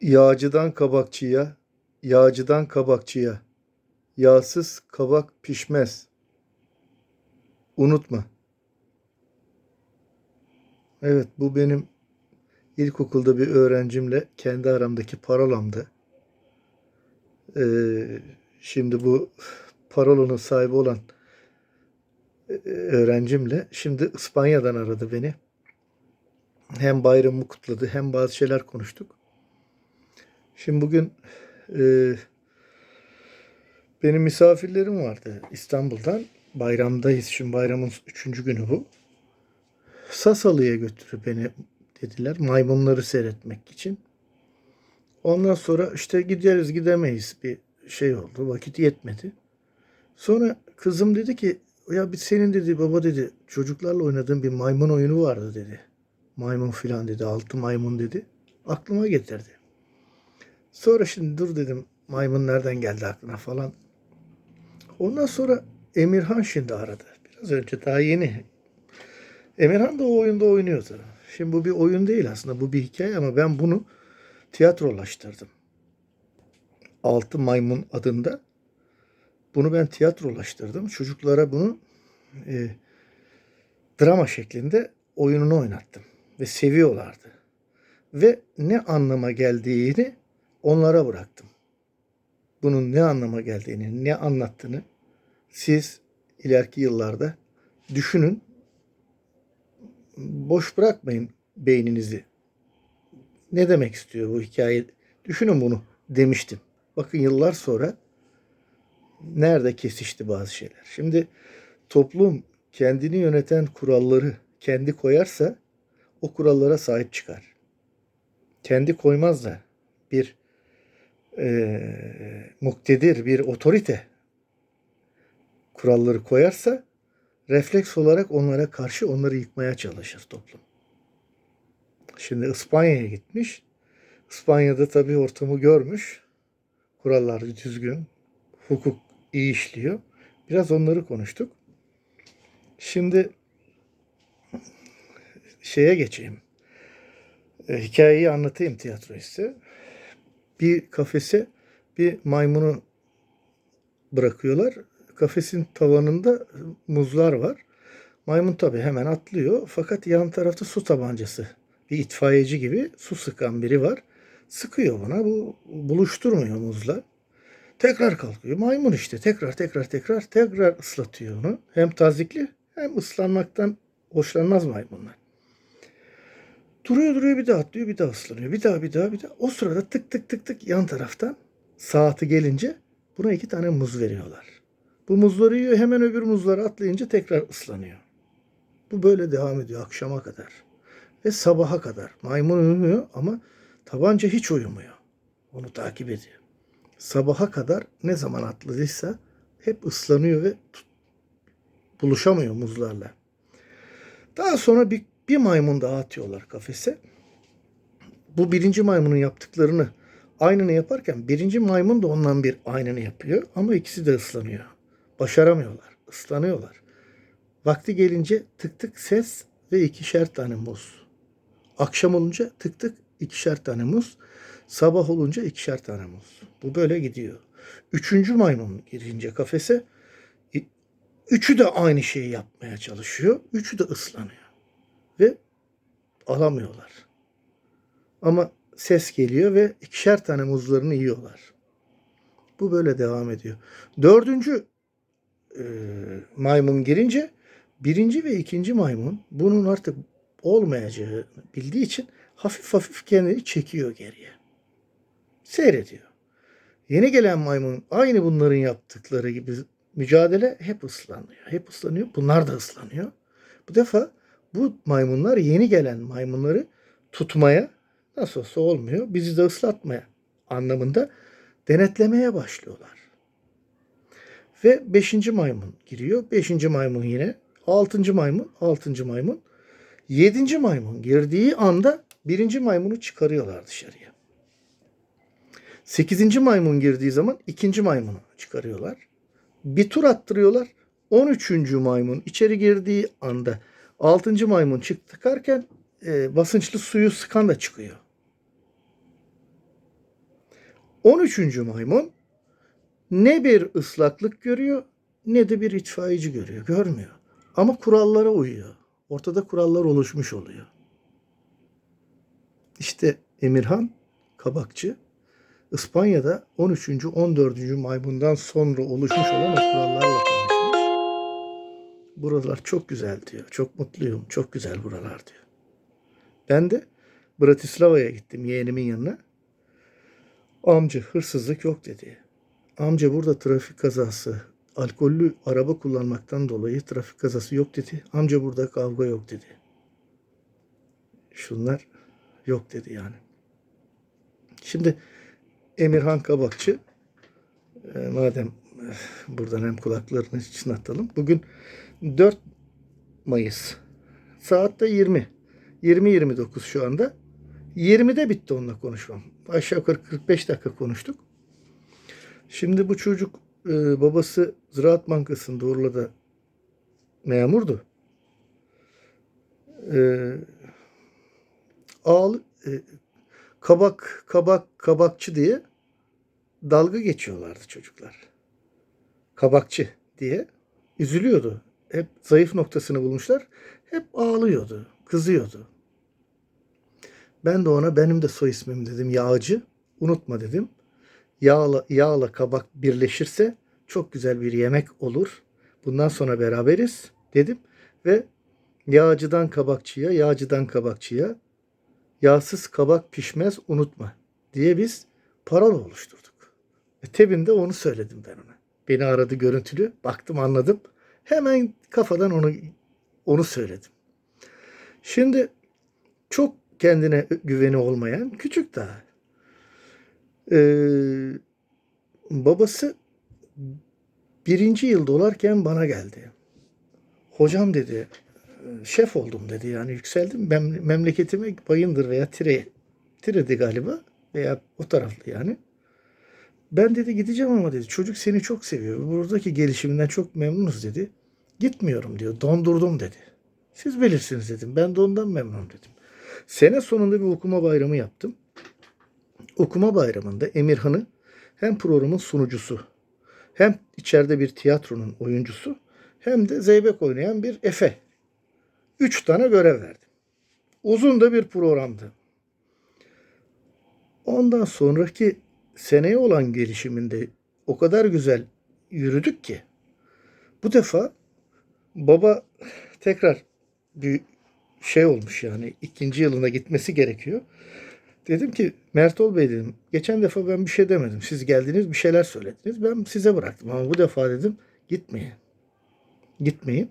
Yağcıdan kabakçıya, yağcıdan kabakçıya. Yağsız kabak pişmez. Unutma. Evet bu benim ilkokulda bir öğrencimle kendi aramdaki parolamdı. Ee, şimdi bu parolanın sahibi olan e, öğrencimle şimdi İspanya'dan aradı beni. Hem bayramımı kutladı hem bazı şeyler konuştuk. Şimdi bugün e, benim misafirlerim vardı İstanbul'dan. Bayramdayız. Şimdi bayramın üçüncü günü bu. Sasalı'ya götürür beni dediler. Maymunları seyretmek için. Ondan sonra işte gideriz gidemeyiz bir şey oldu. Vakit yetmedi. Sonra kızım dedi ki ya bir senin dedi baba dedi çocuklarla oynadığın bir maymun oyunu vardı dedi. Maymun filan dedi. Altı maymun dedi. Aklıma getirdi. Sonra şimdi dur dedim maymun nereden geldi aklına falan. Ondan sonra Emirhan şimdi aradı. Biraz önce daha yeni. Emirhan da o oyunda oynuyordu. Şimdi bu bir oyun değil aslında bu bir hikaye ama ben bunu tiyatrolaştırdım. Altı Maymun adında. Bunu ben tiyatrolaştırdım. Çocuklara bunu e, drama şeklinde oyununu oynattım. Ve seviyorlardı. Ve ne anlama geldiğini onlara bıraktım. Bunun ne anlama geldiğini, ne anlattığını siz ileriki yıllarda düşünün. Boş bırakmayın beyninizi. Ne demek istiyor bu hikaye? Düşünün bunu demiştim. Bakın yıllar sonra nerede kesişti bazı şeyler. Şimdi toplum kendini yöneten kuralları kendi koyarsa o kurallara sahip çıkar. Kendi koymaz da bir e, muktedir, bir otorite kuralları koyarsa refleks olarak onlara karşı onları yıkmaya çalışır toplum. Şimdi İspanya'ya gitmiş. İspanya'da tabii ortamı görmüş. Kurallar düzgün. Hukuk iyi işliyor. Biraz onları konuştuk. Şimdi şeye geçeyim. E, hikayeyi anlatayım tiyatroyu size. Bir kafese bir maymunu bırakıyorlar. Kafesin tavanında muzlar var. Maymun tabii hemen atlıyor. Fakat yan tarafta su tabancası. Bir itfaiyeci gibi su sıkan biri var. Sıkıyor buna. Bu buluşturmuyor muzla. Tekrar kalkıyor. Maymun işte. Tekrar tekrar tekrar tekrar ıslatıyor onu. Hem tazikli hem ıslanmaktan hoşlanmaz maymunlar. Duruyor duruyor bir daha atlıyor bir daha ıslanıyor. Bir daha bir daha bir daha. O sırada tık tık tık tık yan taraftan saati gelince buna iki tane muz veriyorlar. Bu muzları yiyor hemen öbür muzları atlayınca tekrar ıslanıyor. Bu böyle devam ediyor akşama kadar. Ve sabaha kadar. Maymun uyumuyor ama tabanca hiç uyumuyor. Onu takip ediyor. Sabaha kadar ne zaman atladıysa hep ıslanıyor ve buluşamıyor muzlarla. Daha sonra bir, bir maymun daha atıyorlar kafese. Bu birinci maymunun yaptıklarını aynını yaparken birinci maymun da ondan bir aynını yapıyor ama ikisi de ıslanıyor. Başaramıyorlar, ıslanıyorlar. Vakti gelince tık tık ses ve ikişer tane muz. Akşam olunca tık tık ikişer tane muz. Sabah olunca ikişer tane muz. Bu böyle gidiyor. Üçüncü maymun girince kafese üçü de aynı şeyi yapmaya çalışıyor. Üçü de ıslanıyor. Ve alamıyorlar. Ama ses geliyor ve ikişer tane muzlarını yiyorlar. Bu böyle devam ediyor. Dördüncü e, maymun girince birinci ve ikinci maymun bunun artık olmayacağını bildiği için hafif hafif kendini çekiyor geriye. Seyrediyor. Yeni gelen maymun aynı bunların yaptıkları gibi mücadele hep ıslanıyor. Hep ıslanıyor. Bunlar da ıslanıyor. Bu defa bu maymunlar yeni gelen maymunları tutmaya nasıl olsa olmuyor. Bizi de ıslatmaya anlamında denetlemeye başlıyorlar. Ve beşinci maymun giriyor. Beşinci maymun yine. Altıncı maymun. Altıncı maymun. Yedinci maymun girdiği anda birinci maymunu çıkarıyorlar dışarıya. Sekizinci maymun girdiği zaman ikinci maymunu çıkarıyorlar. Bir tur attırıyorlar. On üçüncü maymun içeri girdiği anda altıncı maymun çıkarken e, basınçlı suyu sıkan da çıkıyor. 13. maymun ne bir ıslaklık görüyor ne de bir itfaiyeci görüyor. Görmüyor. Ama kurallara uyuyor. Ortada kurallar oluşmuş oluyor. İşte Emirhan Kabakçı İspanya'da 13. 14. maymundan sonra oluşmuş olan kurallarla. Buralar çok güzel diyor. Çok mutluyum. Çok güzel buralar diyor. Ben de Bratislava'ya gittim yeğenimin yanına. Amca hırsızlık yok dedi. Amca burada trafik kazası, alkollü araba kullanmaktan dolayı trafik kazası yok dedi. Amca burada kavga yok dedi. Şunlar yok dedi yani. Şimdi Emirhan Kabakçı e, madem buradan hem kulaklarını çınlatalım. Bugün 4 Mayıs. Saat de 20. 20-29 şu anda. 20'de bitti onunla konuşmam. Aşağı yukarı 45 dakika konuştuk. Şimdi bu çocuk e, babası Ziraat Bankası'nda Urla'da memurdu. E, ağl, e, kabak, kabak, kabakçı diye dalga geçiyorlardı çocuklar. Kabakçı diye üzülüyordu. Hep zayıf noktasını bulmuşlar. Hep ağlıyordu, kızıyordu. Ben de ona benim de soy ismim dedim yağcı. Unutma dedim. Yağla, yağla kabak birleşirse çok güzel bir yemek olur. Bundan sonra beraberiz dedim. Ve yağcıdan kabakçıya, yağcıdan kabakçıya yağsız kabak pişmez unutma diye biz parola oluşturduk. E, tebinde onu söyledim ben ona. Beni aradı görüntülü. Baktım anladım. Hemen kafadan onu onu söyledim. Şimdi çok kendine güveni olmayan küçük daha. Ee, babası birinci yıl dolarken bana geldi. Hocam dedi, şef oldum dedi yani yükseldim. Mem- memleketime Bayındır veya Tire, Tire'di galiba veya o taraflı yani. Ben dedi gideceğim ama dedi çocuk seni çok seviyor. Buradaki gelişiminden çok memnunuz dedi. Gitmiyorum diyor. Dondurdum dedi. Siz bilirsiniz dedim. Ben de ondan memnunum dedim. Sene sonunda bir okuma bayramı yaptım. Okuma bayramında Emirhan'ı hem programın sunucusu hem içeride bir tiyatronun oyuncusu hem de zeybek oynayan bir Efe. Üç tane görev verdim. Uzun da bir programdı. Ondan sonraki seneye olan gelişiminde o kadar güzel yürüdük ki bu defa baba tekrar bir şey olmuş yani ikinci yılına gitmesi gerekiyor. Dedim ki Mertol Bey dedim geçen defa ben bir şey demedim. Siz geldiniz bir şeyler söylediniz. Ben size bıraktım ama bu defa dedim gitmeyin. Gitmeyin.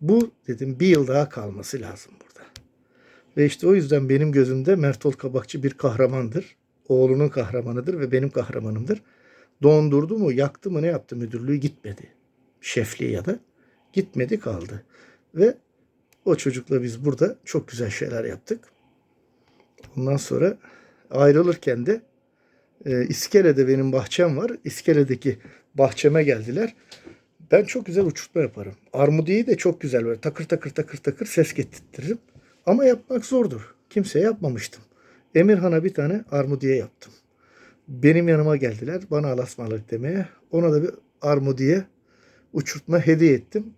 Bu dedim bir yıl daha kalması lazım burada. Ve işte o yüzden benim gözümde Mertol Kabakçı bir kahramandır. Oğlunun kahramanıdır ve benim kahramanımdır. Dondurdu mu, yaktı mı, ne yaptı müdürlüğü gitmedi. Şefliği ya da gitmedi kaldı. Ve o çocukla biz burada çok güzel şeyler yaptık. Ondan sonra ayrılırken de e, İskele'de benim bahçem var. İskele'deki bahçeme geldiler. Ben çok güzel uçurtma yaparım. Armudiyi de çok güzel böyle takır takır takır takır ses getirtirim. Ama yapmak zordur. Kimseye yapmamıştım. Emirhan'a bir tane armudiye yaptım. Benim yanıma geldiler. Bana alasmalık demeye. Ona da bir armudiye uçurtma hediye ettim.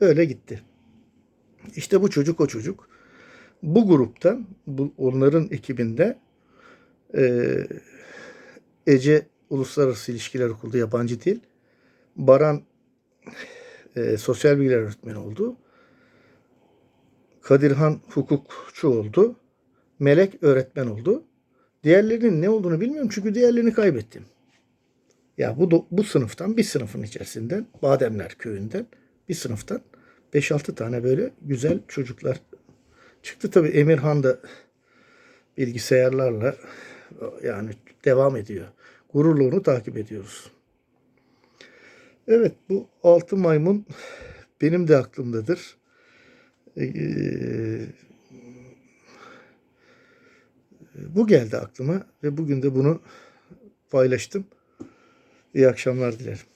Öyle gitti. İşte bu çocuk o çocuk. Bu gruptan, bu, onların ekibinde e, Ece Uluslararası İlişkiler Okulu yabancı dil, Baran e, sosyal bilgiler öğretmeni oldu. Kadirhan hukukçu oldu. Melek öğretmen oldu. Diğerlerinin ne olduğunu bilmiyorum çünkü diğerlerini kaybettim. Ya bu bu sınıftan bir sınıfın içerisinden Bademler köyünden bir sınıftan 5-6 tane böyle güzel çocuklar çıktı. Tabii Emirhan da bilgisayarlarla yani devam ediyor. Gururla onu takip ediyoruz. Evet bu altı maymun benim de aklımdadır. Ee, bu geldi aklıma ve bugün de bunu paylaştım. İyi akşamlar dilerim.